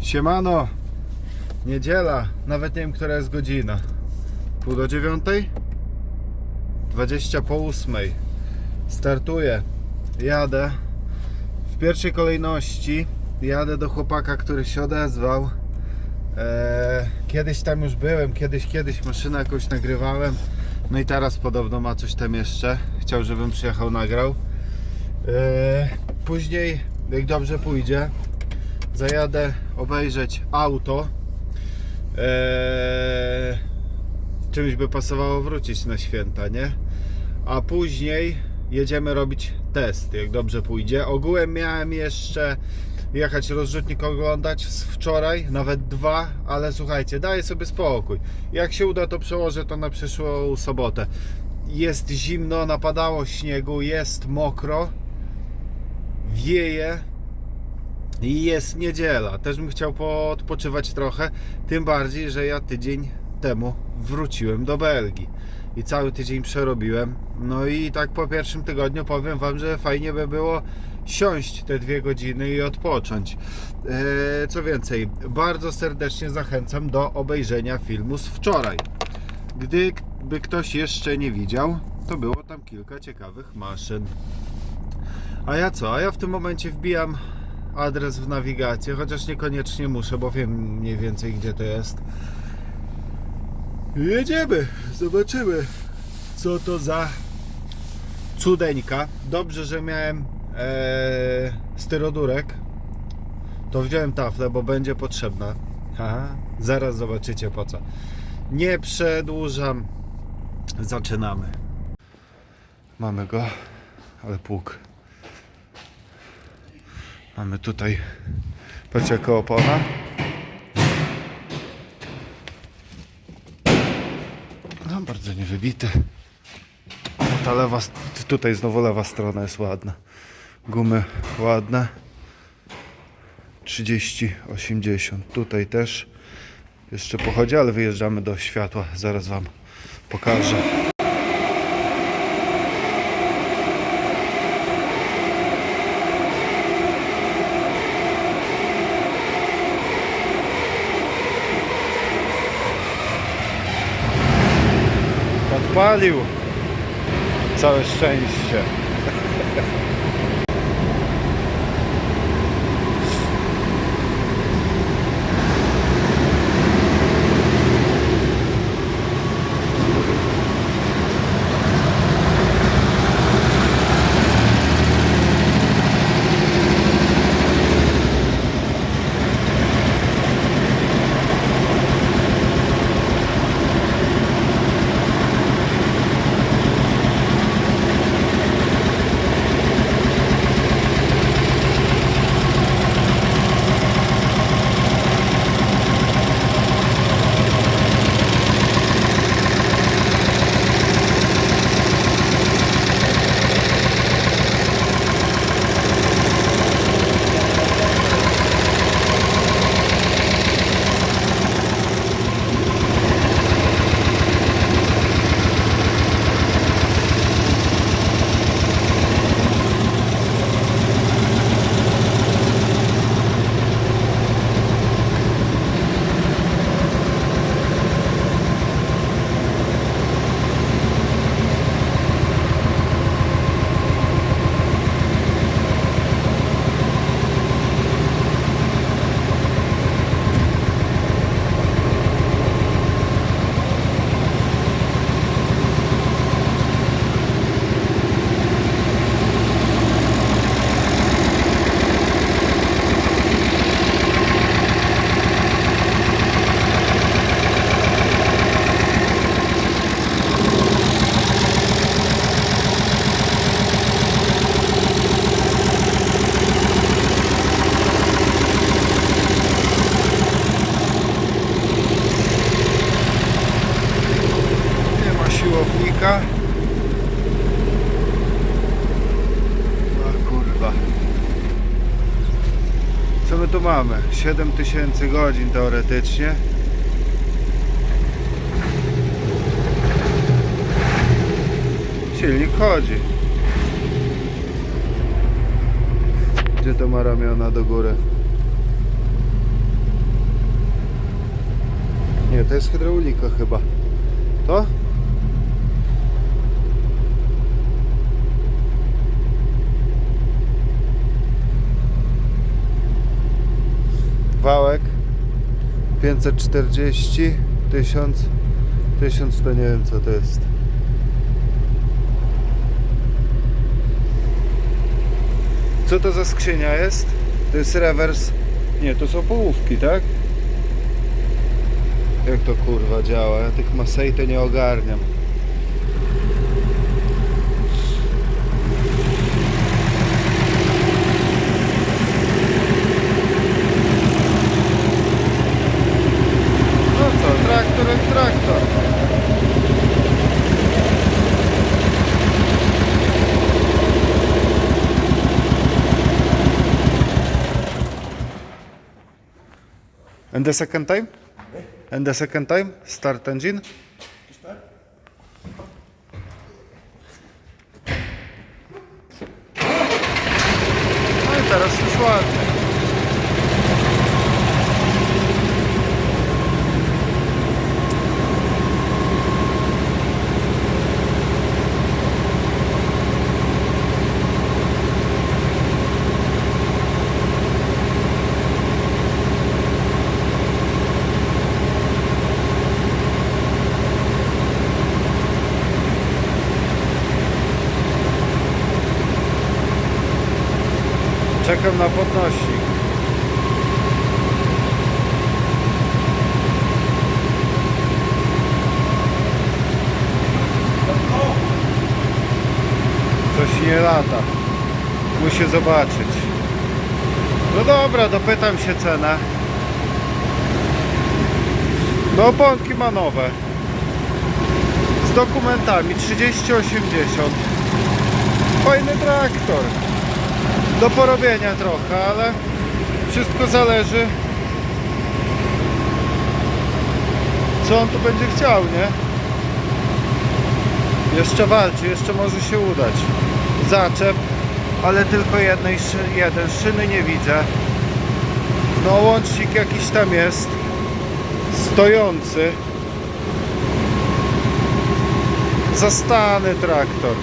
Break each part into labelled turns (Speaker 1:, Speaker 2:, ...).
Speaker 1: Siemano, niedziela, nawet nie wiem, która jest godzina. Pół do dziewiątej? 20 po ósmej. Startuję, jadę. W pierwszej kolejności jadę do chłopaka, który się odezwał. Eee, kiedyś tam już byłem, kiedyś, kiedyś maszynę jakąś nagrywałem. No i teraz podobno ma coś tam jeszcze. Chciał, żebym przyjechał, nagrał. Eee, później, jak dobrze pójdzie, zajadę obejrzeć auto. Eee, czymś by pasowało wrócić na święta, nie? A później jedziemy robić test, jak dobrze pójdzie. Ogółem miałem jeszcze jechać rozrzutnik oglądać wczoraj, nawet dwa, ale słuchajcie, daję sobie spokój. Jak się uda, to przełożę to na przyszłą sobotę. Jest zimno, napadało śniegu, jest mokro, wieje, i jest niedziela. Też bym chciał odpoczywać trochę. Tym bardziej, że ja tydzień temu wróciłem do Belgii. I cały tydzień przerobiłem. No i tak po pierwszym tygodniu powiem Wam, że fajnie by było siąść te dwie godziny i odpocząć. Eee, co więcej, bardzo serdecznie zachęcam do obejrzenia filmu z wczoraj. Gdyby ktoś jeszcze nie widział, to było tam kilka ciekawych maszyn. A ja co? A ja w tym momencie wbijam adres w nawigację, chociaż niekoniecznie muszę, bo wiem mniej więcej gdzie to jest. Jedziemy, zobaczymy co to za cudeńka. Dobrze, że miałem e, styrodurek. To wziąłem taflę, bo będzie potrzebna. Aha, zaraz zobaczycie po co. Nie przedłużam. Zaczynamy. Mamy go, ale pług. Mamy tutaj patrz jaka opona. No bardzo niewybite. Ta lewa, tutaj znowu lewa strona jest ładna. Gumy ładne. 30, 80. Tutaj też jeszcze pochodzi, ale wyjeżdżamy do światła. Zaraz Wam pokażę. Odpalił. Całe szczęście. mamy? 7000 godzin teoretycznie. silnik chodzi. Gdzie to ma ramiona do góry? Nie, to jest hydraulika chyba. To? Wałek 540 1000 1000 to nie wiem co to jest. Co to za skrzynia jest? To jest rewers. Nie, to są połówki, tak? Jak to kurwa działa? Ja tych Masei to nie ogarniam. And the second time? And the second time? Start engine? I teraz już ładnie. Czekam na podnośnik. Coś nie lata. Muszę zobaczyć. No dobra, dopytam się cenę. No oponki ma nowe. Z dokumentami 3080. Fajny traktor do porobienia trochę, ale wszystko zależy co on tu będzie chciał, nie? Jeszcze walczy, jeszcze może się udać. Zaczep, ale tylko jednej, szy- jeden, szyny nie widzę. No łącznik jakiś tam jest, stojący. Zastany traktor.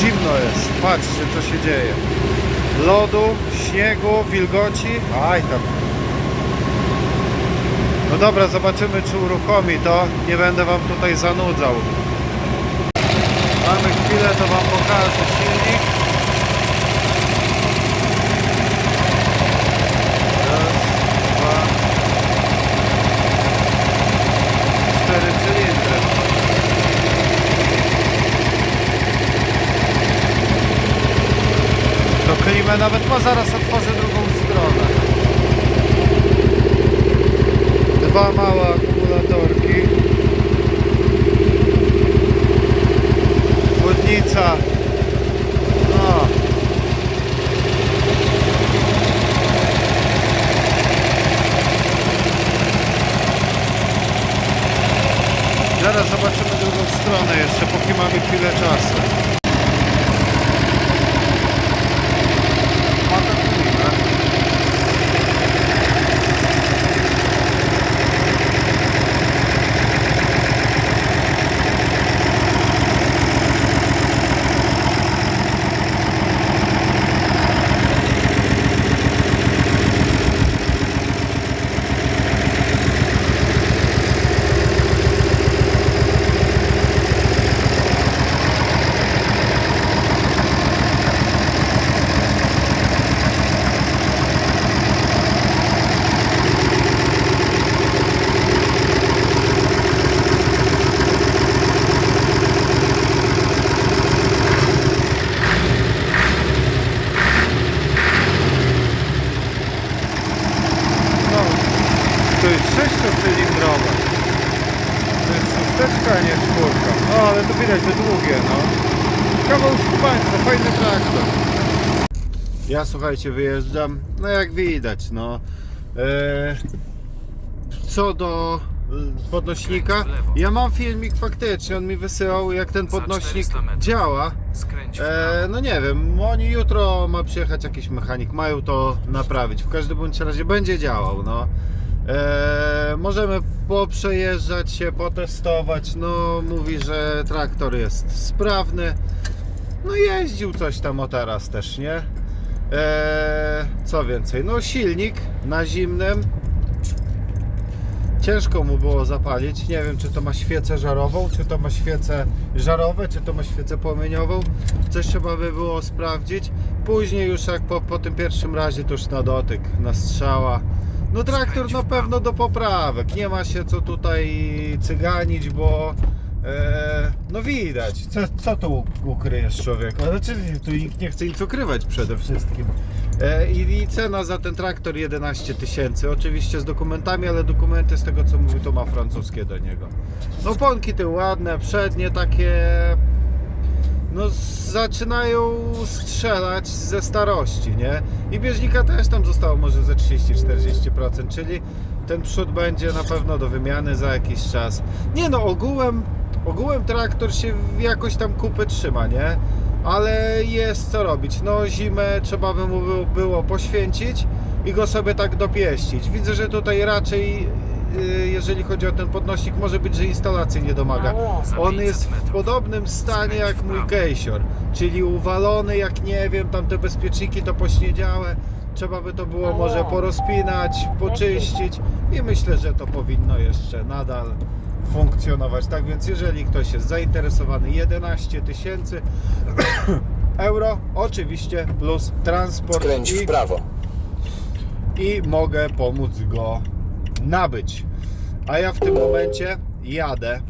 Speaker 1: Zimno jest. Patrzcie, co się dzieje. Lodu, śniegu, wilgoci. Aj tam. No dobra, zobaczymy, czy uruchomi to. Nie będę Wam tutaj zanudzał. Mamy chwilę, to Wam pokażę silnik. Raz, dwa, cztery cylindry. Nawet ma, zaraz otworzę drugą stronę. Dwa małe akumulatorki. Chłodnica. Kawał skubańca, fajny traktor. Ja słuchajcie, wyjeżdżam, no jak widać, no. E, co do e, podnośnika, ja mam filmik faktycznie, on mi wysyłał jak ten podnośnik
Speaker 2: 400 metrów.
Speaker 1: działa. E, no nie wiem, oni jutro ma przyjechać jakiś mechanik, mają to naprawić. W każdym bądź razie będzie działał, no. E, możemy poprzejeżdżać się, potestować. No, mówi, że traktor jest sprawny. No jeździł coś tam o teraz też, nie? E, co więcej? No silnik na zimnym. Ciężko mu było zapalić. Nie wiem, czy to ma świecę żarową, czy to ma świecę żarowe, czy to ma świecę płomieniową. Coś trzeba by było sprawdzić. Później już jak po, po tym pierwszym razie to już na dotyk, na strzała. No traktor na pewno do poprawek. Nie ma się co tutaj cyganić, bo e, no widać. Co, co tu ukryjesz człowieku? Znaczy tu nikt nie chce nic ukrywać przede wszystkim. E, I cena za ten traktor 11 tysięcy. Oczywiście z dokumentami, ale dokumenty z tego co mówi to ma francuskie do niego. No ponki te ładne, przednie takie no zaczynają strzelać ze starości, nie? I bieżnika też tam zostało może ze 30-40%, czyli ten przód będzie na pewno do wymiany za jakiś czas. Nie no, ogółem, ogółem traktor się jakoś tam kupy trzyma, nie? Ale jest co robić. No zimę trzeba by mu było- poświęcić i go sobie tak dopieścić. Widzę, że tutaj raczej yy, jeżeli chodzi o ten podnośnik, może być, że instalacji nie domaga.
Speaker 2: Za
Speaker 1: On
Speaker 2: 500
Speaker 1: jest w podobnym stanie jak mój
Speaker 2: prawo.
Speaker 1: Kejsior, czyli uwalony jak nie wiem, tam te bezpieczniki to pośniedziałe. Trzeba by to było może porozpinać, poczyścić i myślę, że to powinno jeszcze nadal funkcjonować. Tak więc jeżeli ktoś jest zainteresowany 11 tysięcy euro, oczywiście plus transport
Speaker 3: Skręć
Speaker 1: i
Speaker 3: w prawo.
Speaker 1: i mogę pomóc go nabyć. A ja w tym momencie jadę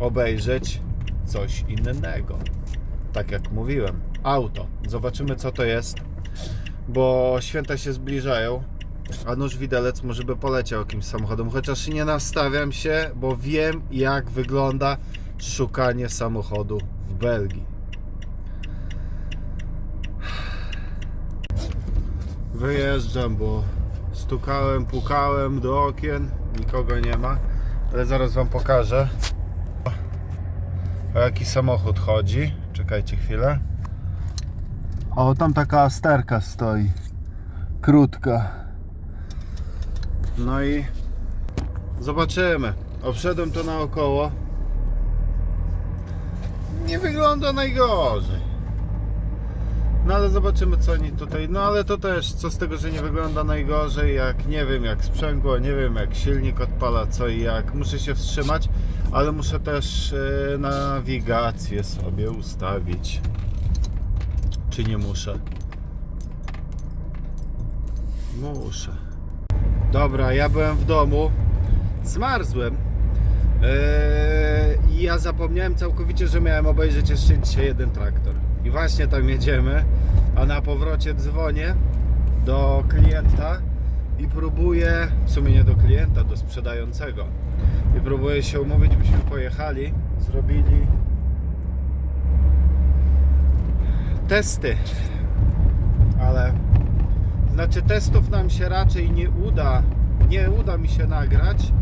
Speaker 1: obejrzeć coś innego. Tak jak mówiłem, auto. Zobaczymy co to jest, bo święta się zbliżają. A nóż widelec może by poleciał jakimś samochodem, chociaż nie nastawiam się, bo wiem jak wygląda szukanie samochodu w Belgii. Wyjeżdżam, bo stukałem, pukałem do okien, nikogo nie ma, ale zaraz Wam pokażę o jaki samochód chodzi. Czekajcie chwilę. O, tam taka asterka stoi, krótka. No i zobaczymy. Obszedłem to naokoło. Nie wygląda najgorzej. No ale zobaczymy co oni tutaj. No ale to też co z tego, że nie wygląda najgorzej, jak nie wiem jak sprzęgło, nie wiem jak silnik odpala, co i jak. Muszę się wstrzymać, ale muszę też e, nawigację sobie ustawić. Czy nie muszę? Muszę. Dobra, ja byłem w domu. Zmarzłem. Eee, I ja zapomniałem całkowicie, że miałem obejrzeć jeszcze dzisiaj jeden traktor. I właśnie tam jedziemy, a na powrocie dzwonię do klienta i próbuję, w sumie nie do klienta, do sprzedającego. I próbuję się umówić, byśmy pojechali, zrobili testy. Ale znaczy testów nam się raczej nie uda, nie uda mi się nagrać,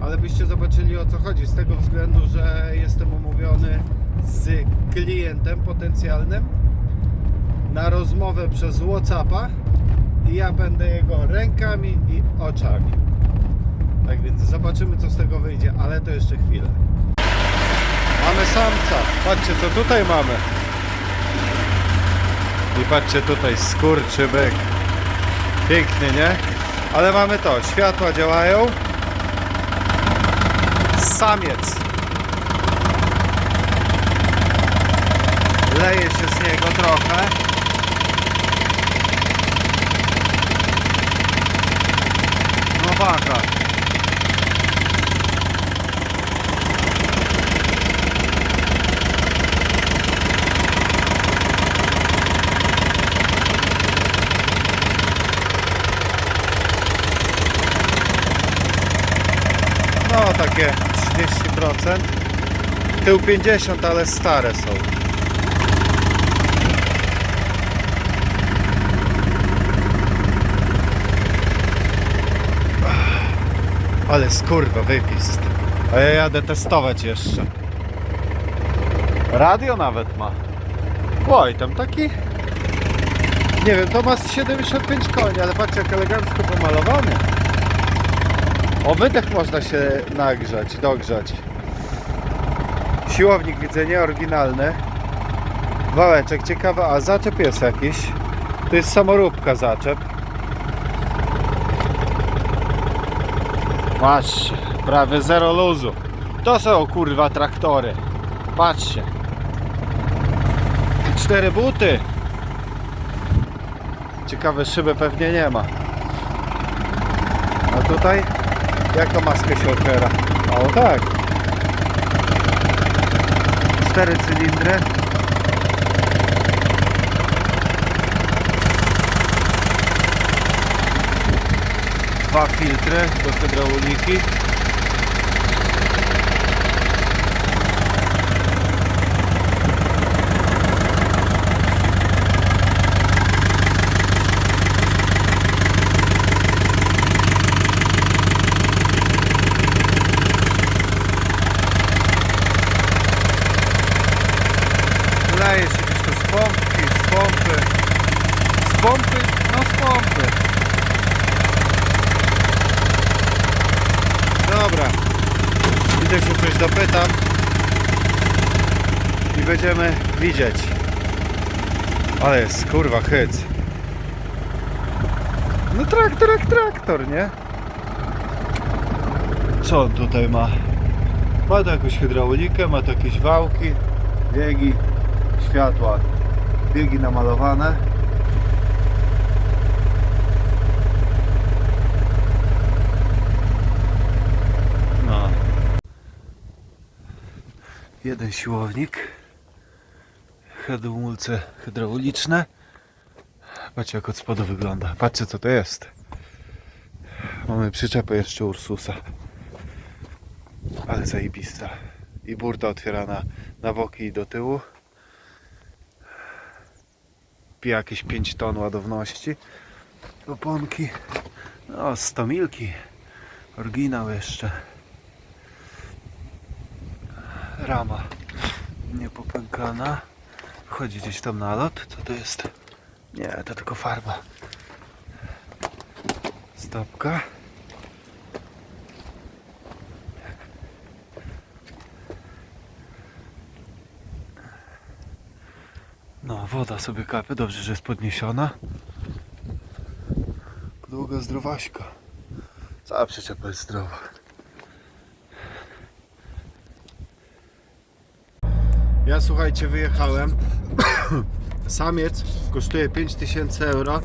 Speaker 1: ale byście zobaczyli o co chodzi. Z tego względu, że jestem umówiony z klientem potencjalnym na rozmowę przez Whatsappa i ja będę jego rękami i oczami. Tak więc zobaczymy co z tego wyjdzie, ale to jeszcze chwilę. Mamy samca. Patrzcie co tutaj mamy. I patrzcie tutaj skurczybyk. Pięknie, nie? Ale mamy to, światła działają. Samiec. Leje się z niego trochę. No takie 30%. Tył 50, ale stare są. Ale skurwa, wypist. A ja jadę testować jeszcze. Radio nawet ma. Oj, tam taki... Nie wiem, to ma z 75 koni, ale patrzcie jak elegancko pomalowany. O wydech można się nagrzać, dogrzać. Siłownik widzę nieoryginalny. Wałeczek ciekawy, a zaczep jest jakiś. To jest samoróbka zaczep. Patrzcie, prawie zero luzu. To są kurwa traktory. Patrzcie. Cztery buty. Ciekawe szyby pewnie nie ma. A tutaj jaka maskę się otwiera? O tak. Cztery cylindry. Dwa filtry do hydrauliki. Leje się gdzieś to z pompki, z pompy. Z pompy? No z pompy. Dobra. Idę się coś dopytam. I będziemy widzieć. Ale jest kurwa hyc. No traktor jak traktor, nie? Co on tutaj ma? Ma jakąś hydraulikę, ma to jakieś wałki, biegi, światła, biegi namalowane. No. Jeden siłownik. Hamulce hydrauliczne. Patrzcie jak od spodu wygląda. Patrzcie co to jest. Mamy przyczepę jeszcze Ursusa. Ale zajebista. I burta otwierana na boki i do tyłu. Pije jakieś 5 ton ładowności. Oponki. No, 100 milki. Oryginał jeszcze. Rama niepopękana. Chodzi gdzieś tam na lot. Co to jest? Nie, to tylko farba. Stopka. No, woda sobie kapie. Dobrze, że jest podniesiona. Długa zdrowaśka. Cała przyczepa jest zdrowa. Ja słuchajcie, wyjechałem. Samiec kosztuje 5000 euro.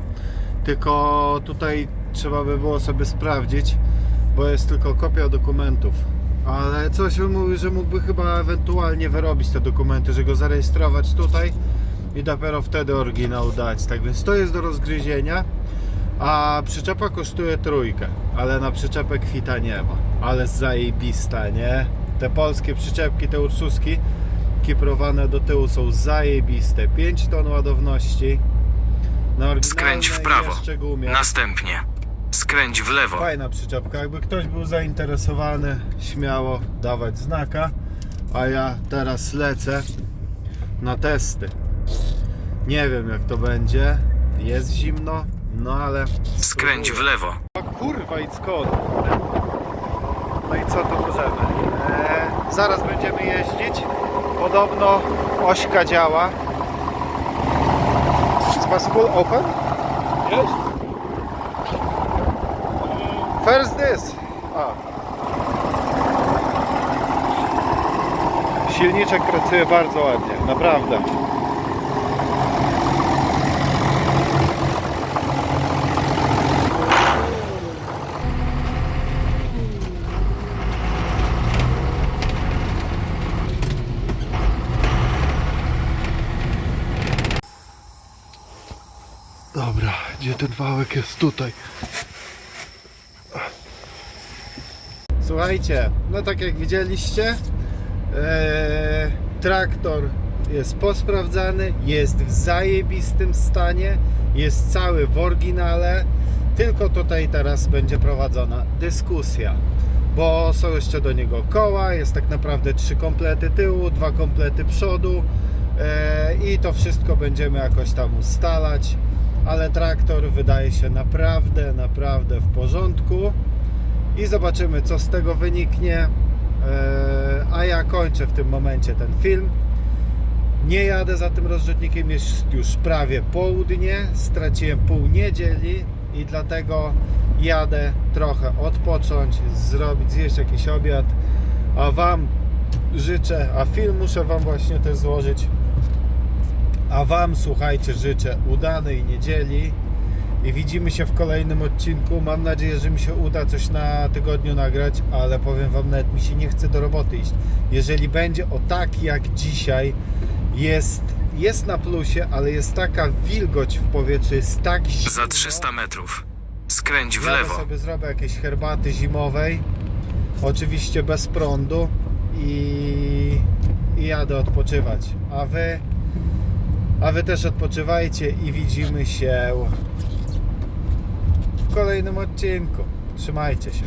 Speaker 1: Tylko tutaj trzeba by było sobie sprawdzić, bo jest tylko kopia dokumentów. Ale coś on mówi, że mógłby chyba ewentualnie wyrobić te dokumenty, że go zarejestrować tutaj i dopiero wtedy oryginał dać. Tak więc to jest do rozgryzienia. A przyczepa kosztuje trójkę, ale na przyczepę kwita nie ma. Ale zajebista, nie? Te polskie przyczepki, te ursuski kiprowane do tyłu są zajebiste. 5 ton ładowności. Na
Speaker 2: Skręć w prawo.
Speaker 1: gumie.
Speaker 2: Następnie skręć w lewo.
Speaker 1: Fajna przyczepka. Jakby ktoś był zainteresowany, śmiało dawać znaka. A ja teraz lecę na testy. Nie wiem jak to będzie. Jest zimno, no ale.
Speaker 2: Skręć w lewo.
Speaker 1: O kurwa i skąd? No i co to możemy? Eee, zaraz będziemy jeździć. Podobno ośka działa. Is possible open?
Speaker 3: Yes.
Speaker 1: First this. A. Silniczek pracuje bardzo ładnie, naprawdę. Gdzie ten wałek jest tutaj? Słuchajcie, no tak jak widzieliście, Eee, traktor jest posprawdzany, jest w zajebistym stanie, jest cały w oryginale, tylko tutaj teraz będzie prowadzona dyskusja, bo są jeszcze do niego koła, jest tak naprawdę trzy komplety tyłu, dwa komplety przodu eee, i to wszystko będziemy jakoś tam ustalać, ale traktor wydaje się naprawdę, naprawdę w porządku i zobaczymy co z tego wyniknie. Eee, A ja kończę w tym momencie ten film. Nie jadę za tym rozrzutnikiem, jest już prawie południe, straciłem pół niedzieli i dlatego jadę trochę odpocząć, zrobić, zjeść jakiś obiad. A Wam życzę, a film muszę Wam właśnie też złożyć. A Wam, słuchajcie, życzę udanej niedzieli i widzimy się w kolejnym odcinku. Mam nadzieję, że mi się uda coś na tygodniu nagrać, ale powiem Wam, nawet mi się nie chce do roboty iść. Jeżeli będzie o tak jak dzisiaj, jest, jest na plusie, ale jest taka wilgoć w powietrzu, jest tak zimno.
Speaker 2: Za 300 metrów. Skręć w lewo.
Speaker 1: sobie zrobię jakieś herbaty zimowej, oczywiście bez prądu i, i jadę odpoczywać. A wy, a wy też odpoczywajcie i widzimy się w kolejnym odcinku. Trzymajcie się.